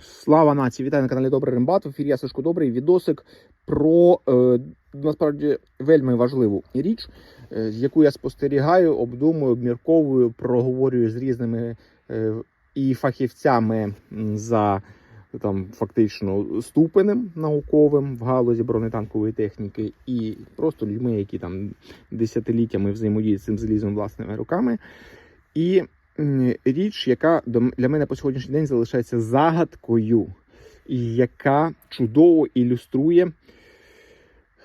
Слава нації! Вітаю на каналі Добрий Римбат. В ефірі я Сашко Добрий. Відосик про е, насправді вельми важливу річ, е, яку я спостерігаю, обдумую, обмірковую, проговорюю з різними е, і фахівцями за там фактично ступенем науковим в галузі бронетанкової техніки, і просто людьми, які там десятиліттями взаємодіють з цим залізом власними руками. І річ, яка для мене по сьогоднішній день залишається загадкою, і яка чудово ілюструє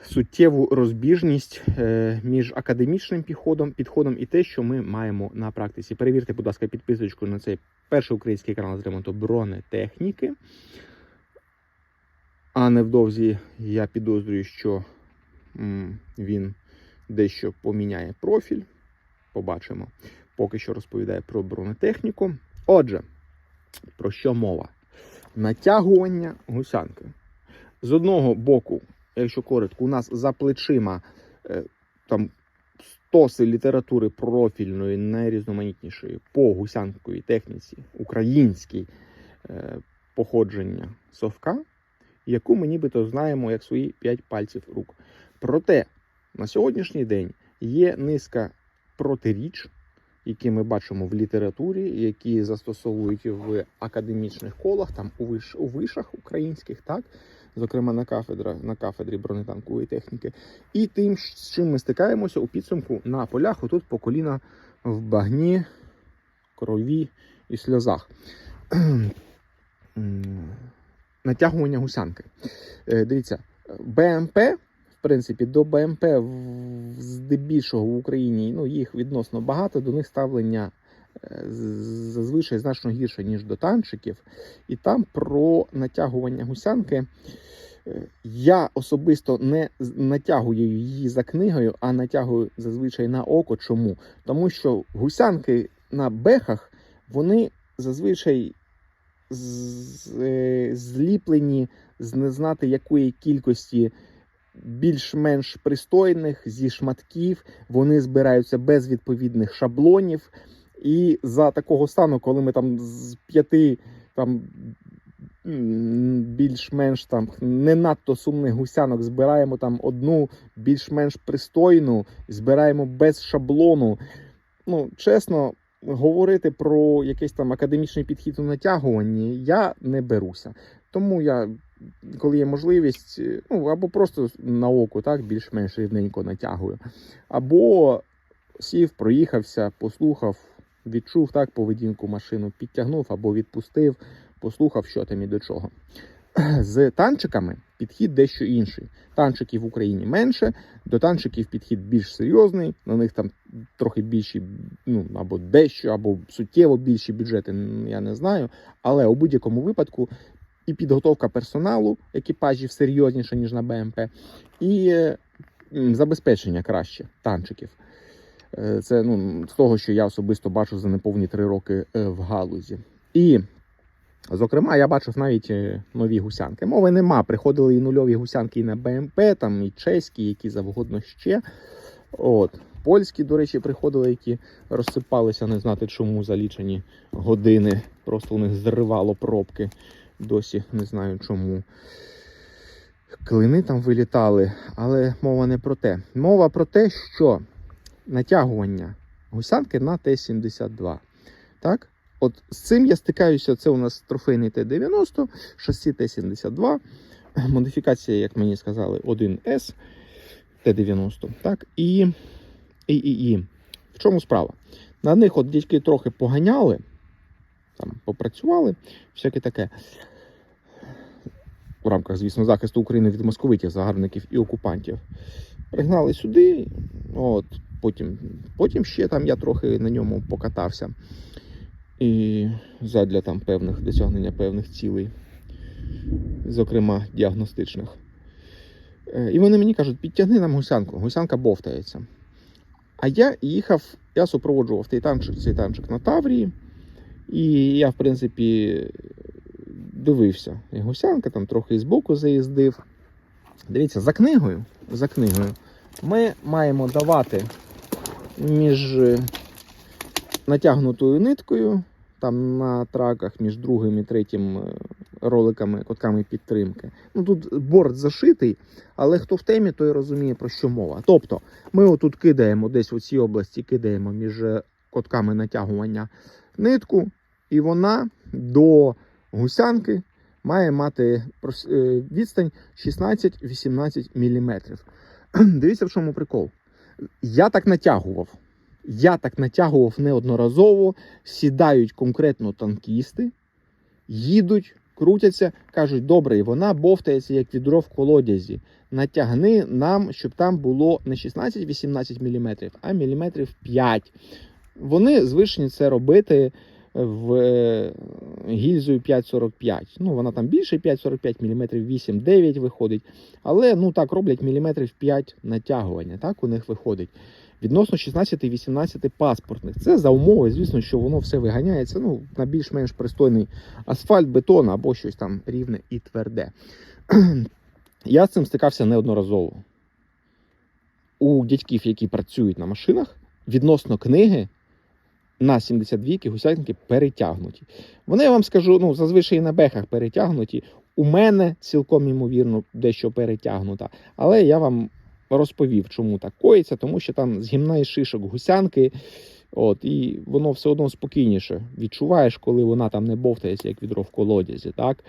суттєву розбіжність е, між академічним підходом, підходом і те, що ми маємо на практиці. Перевірте, будь ласка, підписочку на цей перший український канал з ремонту бронетехніки. А невдовзі я підозрюю, що він дещо поміняє профіль. Побачимо поки що розповідає про бронетехніку. Отже, про що мова? Натягування гусянки. З одного боку, якщо коротко, у нас за плечима е, там стоси літератури профільної, найрізноманітнішої по гусянковій техніці, українській е, походження совка, яку ми нібито знаємо як свої п'ять пальців рук. Проте на сьогоднішній день є низка протиріч, які ми бачимо в літературі, які застосовують в академічних колах, там у, виш, у вишах українських, так, зокрема на кафедра, на кафедрі бронетанкової техніки, і тим, з чим ми стикаємося у підсумку на полях, отут по коліна в багні, крові і сльозах. Натягування гусянки. Е, Дивіться, БМП принципі, до БМП здебільшого в Україні ну, їх відносно багато, до них ставлення е, зазвичай значно гірше, ніж до танчиків. І там про натягування гусянки. е, Я особисто не натягую її за книгою, а натягую зазвичай на око. Чому? Тому що гусянки на бехах вони зазвичай е, зліплені з не знати якої кількості більш-менш пристойних зі шматків. Вони збираються без відповідних шаблонів. І за такого стану, коли ми там з п'яти там більш-менш там не надто сумних гусянок збираємо там одну більш-менш пристойну, збираємо без шаблону. Ну, чесно, говорити про якийсь там академічний підхід у натягуванні я не беруся. Тому я коли є можливість, е, ну або просто на око, так більш-менш рівненько натягую, або сів, проїхався, послухав, відчув так поведінку машину, підтягнув або відпустив, послухав, що там і до чого. З танчиками підхід дещо інший. Танчиків в Україні менше, до танчиків підхід більш серйозний, на них там трохи більші, ну або дещо, або суттєво більші бюджети, я не знаю. Але у будь-якому випадку і підготовка персоналу екіпажів серйозніша, ніж на БМП, і е, забезпечення краще танчиків. Е, Це ну, з того, що я особисто бачу за неповні три роки е, в галузі. І, зокрема, я бачив навіть нові гусянки. Мови нема. Приходили і нульові гусянки і на БМП, там і чеські, які завгодно ще. От. Польські, до речі, приходили, які розсипалися, не знати чому за лічені години. Просто у них зривало пробки. Досі не знаю чому. Клини там вилітали, але мова не про те. Мова про те, що натягування гусянки на Т-72. Так? От з цим я стикаюся. Це у нас трофейний Т-90, шасі Т-72, модифікація, як мені сказали, 1С Т-90. Так? І, і, і, і. В чому справа? На них от дядьки трохи поганяли, там попрацювали, всяке таке. У рамках, звісно, захисту України від московитів, загарбників і окупантів. Пригнали сюди, от, потім, потім ще там я трохи на ньому покатався. І задля там певних досягнення певних цілей, зокрема діагностичних. Е, І вони мені кажуть, підтягни нам гусянку, гусянка бовтається. А я їхав, я супроводжував цей танчик, цей танчик на Таврії, і я, в принципі, дивився. І гусянка там трохи збоку заїздив. Дивіться, за книгою, за книгою ми маємо давати між е, натягнутою ниткою, там на траках між другим і третім е, роликами, котками підтримки. Ну тут борт зашитий, але хто в темі, той розуміє про що мова. Тобто, ми отут кидаємо десь у цій області, кидаємо між е, котками натягування нитку, і вона до гусянки має мати е, відстань 16-18 мм. Дивіться, в чому прикол. Я так натягував. Я так натягував неодноразово, сідають конкретно танкісти, їдуть, крутяться, кажуть, добре, вона бовтається як відро в колодязі. Натягни нам, щоб там було не 16-18 мм, а міліметрів 5. Вони звичні це робити в е, гільзою 5,45. Ну, вона там більше 5,45 мм, 8-9 виходить. Але ну так роблять міліметрів 5 натягування. Так у них виходить. Відносно 16-18 паспортних. Це за умови, звісно, що воно все виганяється ну, на більш-менш пристойний асфальт, бетон або щось там рівне і тверде. Я з цим стикався неодноразово. У дядьків, які працюють на машинах, відносно книги на 72 гусятники перетягнуті. Вони я вам скажу, ну, зазвичай на бехах перетягнуті. У мене цілком ймовірно дещо перетягнута. Але я вам розповів, чому так коїться, тому що там з гімна і шишок гусянки. От, і воно все одно спокійніше відчуваєш, коли вона там не бовтається, як відро в колодязі. Так?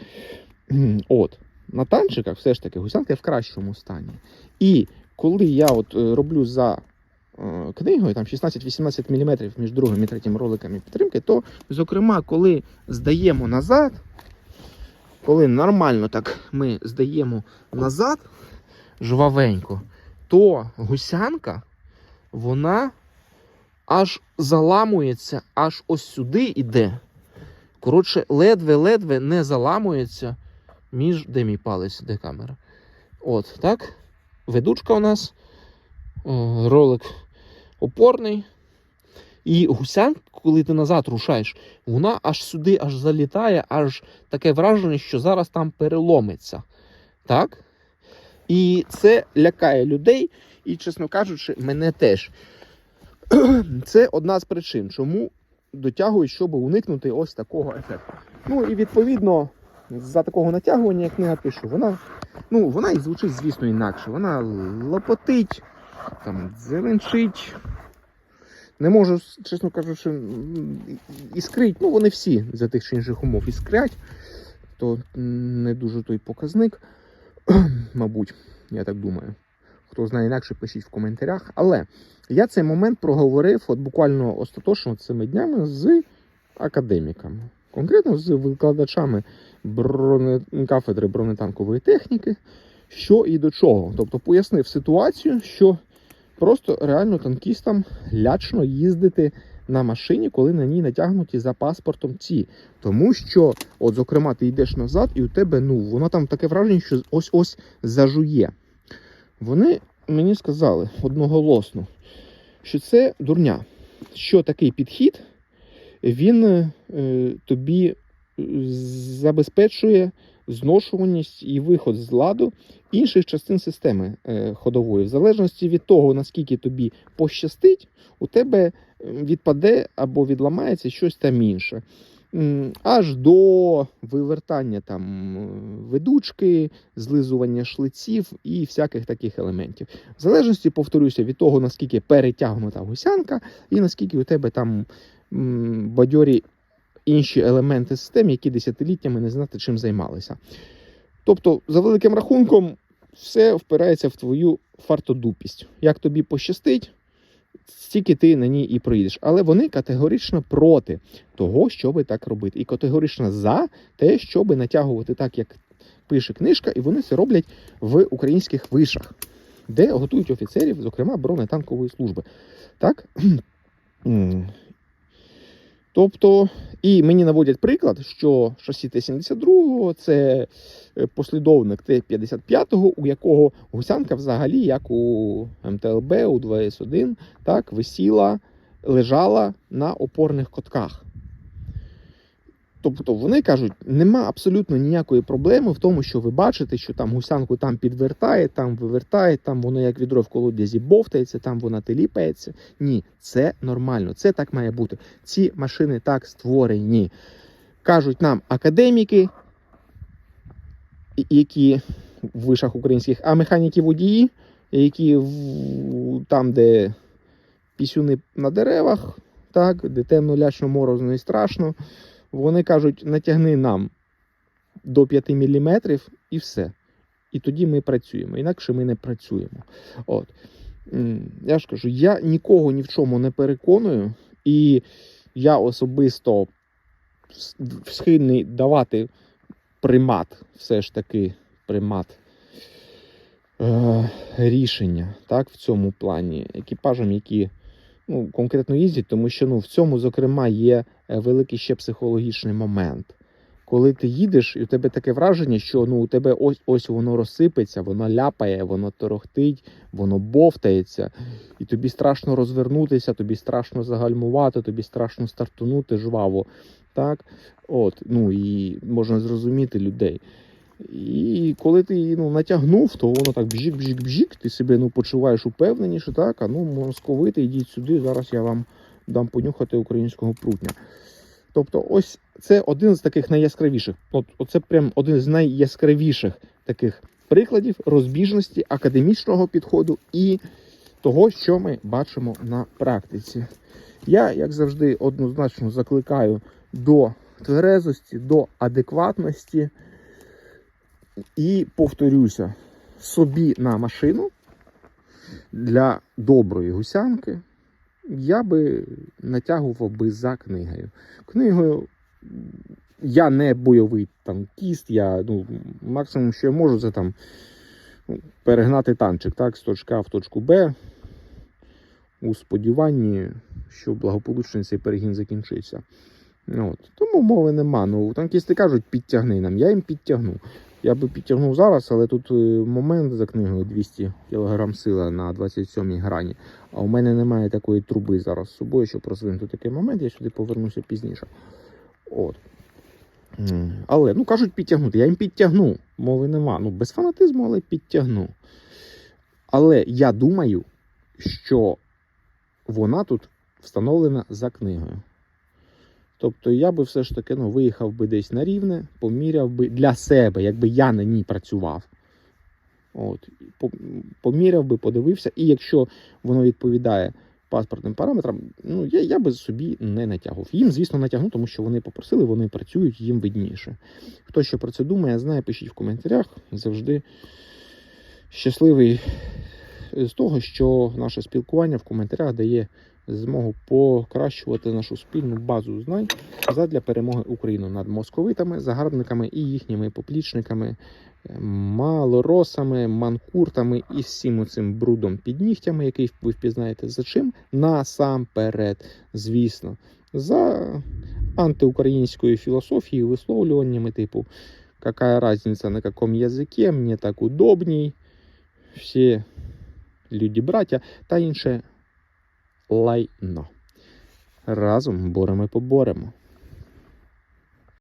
От. На танчиках все ж таки гусянка в кращому стані. І коли я от е, роблю за книгою, там 16-18 мм між другим і третім роликами підтримки, то, зокрема, коли здаємо назад, коли нормально так ми здаємо назад жвавенько, то гусянка, вона аж заламується, аж ось сюди іде. Коротше, ледве-ледве не заламується між де мій палець, де камера. От, так. Ведучка у нас, е, ролик опорний. І гусянка, коли ти назад рушаєш, вона аж сюди аж залітає, аж таке враження, що зараз там переломиться. Так? І це лякає людей, і, чесно кажучи, мене теж. Це одна з причин, чому дотягують, щоб уникнути ось такого ефекту. Ну і відповідно, за такого натягування, як книга пише, вона, ну, вона і звучить, звісно, інакше. Вона лопотить, там, зеленчить. Не можу, чесно кажучи, іскрить. Ну, вони всі за тих чи інших умов іскрять. То не дуже той показник, мабуть, я так думаю. Хто знає інакше, пишіть в коментарях. Але я цей момент проговорив от буквально остаточно цими днями з академіками. Конкретно з викладачами броне... кафедри бронетанкової техніки, що і до чого. Тобто пояснив ситуацію, що просто реально танкістам лячно їздити на машині, коли на ній натягнуті за паспортом ці. Тому що, от, зокрема, ти йдеш назад, і у тебе, ну, воно там таке враження, що ось-ось зажує. Вони мені сказали одноголосно, що це дурня, що такий підхід він е, тобі е, забезпечує зношуваність і виход з ладу інших частин системи е, ходової. В залежності від того, наскільки тобі пощастить, у тебе відпаде або відламається щось там інше. Аж до вивертання там е, ведучки, злизування шлиців і всяких таких елементів. В залежності, повторюся, від того, наскільки перетягнута гусянка, і наскільки у тебе там бадьорі інші елементи системи, які десятиліттями не знати, чим займалися. Тобто, за великим рахунком, все впирається в твою фартодупість. Як тобі пощастить, стільки ти на ній і проїдеш. Але вони категорично проти того, щоб так робити. І категорично за те, щоб натягувати так, як пише книжка, і вони це роблять в українських вишах, де готують офіцерів, зокрема бронетанкової служби. Так? Тобто, і мені наводять приклад, що шасі Т-72 це е, послідовник Т-55, у якого гусянка взагалі, як у МТЛБ, у 2С1, так, висіла, лежала на опорних котках. Тобто вони кажуть, нема абсолютно ніякої проблеми в тому, що ви бачите, що там гусянку там підвертає, там вивертає, там воно як відро в колодязі бовтається, там вона теліпається. Ні, це нормально, це так має бути. Ці машини так створені. Кажуть нам академіки, які в вишах українських, а механіки водії, які в, там, де пісюни на деревах, так, де темно лячно морозно і страшно, вони кажуть, натягни нам до 5 мм і все. І тоді ми працюємо. Інакше ми не працюємо. От. Я ж кажу, я нікого ні в чому не переконую, і я особисто схильний давати примат, все ж таки примат е, рішення так, в цьому плані екіпажам, які ну, конкретно їздять, тому що ну, в цьому, зокрема, є е, великий ще психологічний момент. Коли ти їдеш, і у тебе таке враження, що ну, у тебе ось ось воно розсипеться, воно ляпає, воно торохтить, воно бовтається, і тобі страшно розвернутися, тобі страшно загальмувати, тобі страшно стартунути жваво. Так? От, ну і можна зрозуміти людей. І коли ти ну, натягнув, то воно так бжік-бжік-бжік, ти себе ну, почуваєш упевненіше, так, а ну московити, йдіть сюди, зараз я вам дам понюхати українського прутня. Тобто, ось це один з таких найяскравіших. От, оце прям один з найяскравіших таких прикладів розбіжності академічного підходу і того, що ми бачимо на практиці. Я, як завжди, однозначно закликаю до тверезості, до адекватності. І повторюся, собі на машину для доброї гусянки я би натягував би за книгою. Книгою я не бойовий там кіст, я ну, максимум, що я можу, це там ну, перегнати танчик так, з точки А в точку Б у сподіванні, що благополучно цей перегін закінчиться. Ну, От. Тому мови нема. Ну, танкісти кажуть, підтягни нам. Я їм підтягну. Я би підтягнув зараз, але тут е, момент за книгою 200 кг сила на 27-й грані. А у мене немає такої труби зараз з собою, щоб розвинути такий момент, я сюди повернуся пізніше. От. Але, ну кажуть, підтягнути. Я їм підтягну. Мови нема. Ну, без фанатизму, але підтягну. Але я думаю, що вона тут встановлена за книгою. Тобто я би все ж таки ну, виїхав би десь на рівне, поміряв би для себе, якби я на ній працював. От, поміряв би, подивився, і якщо воно відповідає паспортним параметрам, ну я, я би собі не натягував. Їм, звісно, натягну, тому що вони попросили, вони працюють, їм видніше. Хто що про це думає, знає, пишіть в коментарях. Завжди щасливий з того, що наше спілкування в коментарях дає змогу покращувати нашу спільну базу знань задля перемоги України над московитами, загарбниками і їхніми поплічниками, е, малоросами, манкуртами і всім цим брудом під нігтями, який ви впізнаєте за чим? Насамперед, звісно, за антиукраїнською філософією, висловлюваннями типу какая разница на каком языке, мне так удобней, всі люди браття та інше лайно. Разом боремо поборемо.